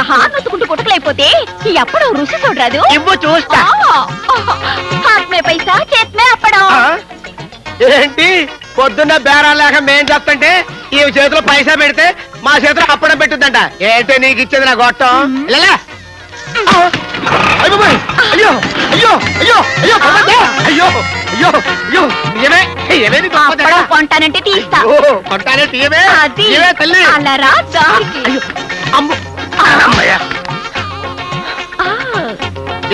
ఇలా హార్ట్ వస్తుకుంటూ ఎప్పుడు రుచి చూడరాదు. ఇవ్వు చూస్తా. మే పైసా చేత్ అప్పడం. ఏంటి? పొద్దున్న బేరా లేక మేం చెప్తంటే ఈ చేతిలో పైసా పెడితే మా చేతిలో అప్పడం పెట్టుద్దంట. ఏంటో నీకు ఇచ్చేది నా గొట్టం? అయ్యో అయ్యో అయ్యో అయ్యో అయ్యో అయ్యో కొంటానంటే తీస్తా. కొంటానే తీయమే అమ్మ.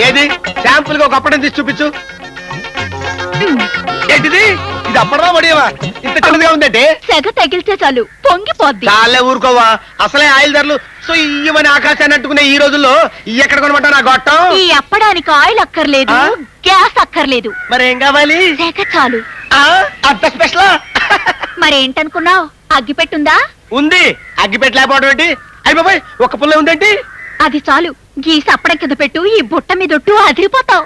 ఏది? శాంపుల్గా ఒక అప్పడం తీసి చూపించు. ఏంటిది? ఇది అప్పడమా మడియవా ఇంత చిన్నదిగా ఉందంటే? సెగ తగిలితే చాలు పొంగిపోద్ది. చాలే ఊరుకోవా. అసలే ఆయిల్ ధరలు సో ఇయ్యమని ఆకాశాన్ని అంటుకునే ఈ రోజుల్లో ఎక్కడ కొనమంటా నా గొట్టం? ఈ అప్పడానికి ఆయిల్ అక్కర్లేదు? గ్యాస్ అక్కర్లేదు. మరి ఏం కావాలి? సెగ చాలు. ఆ, అంత స్పెషల్? మరేంటనుకున్నావు? అగ్గి పెట్టుందా ఉంది. అగ్గి పెట్టలేకపోవడం ఏంటి? అయ్యి బాబాయ్ ఒక్క పుల్ల ఉందేంటి? అది చాలు. గీసి అప్పడం కింద పెట్టు ఈ బుట్ట మీదొట్టు అదిరిపోతావు.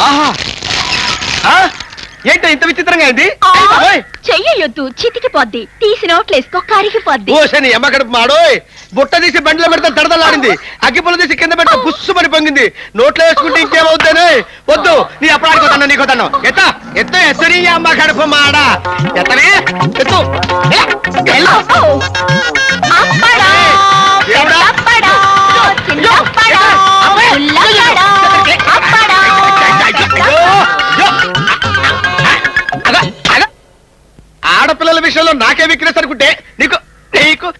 ఆహా! ఆ? ఏంటో ఇంత విచిత్రంగా అయింది? ఆ, అయ్య బాబోయ్ చెయ్యొద్దు చితికి పోద్ది. తీసి నోట్లేసుకో కరిగిపోద్ది ఓసని ఎమ్మ కడుపు మాడోయ్. బుట్ట తీసి బండిలో పెడితే అగ్గి పుల్ల తీసి కింద పెడితే బుస్సు పడి పొంగింది. నోట్లో వేసుకుంటే ఇంకేమవుతానే వద్దు. నీ వద్దను నీకు వద్దను. ఎత్త ఎత్తు ఎత్తు నీ అమ్మ కడుపు మాడ. ఎత్తనే ఎత్తు! ఆడపిల్లల విషయంలో నాకే విక్రేస్ అనుకుంటే నీకు నీకు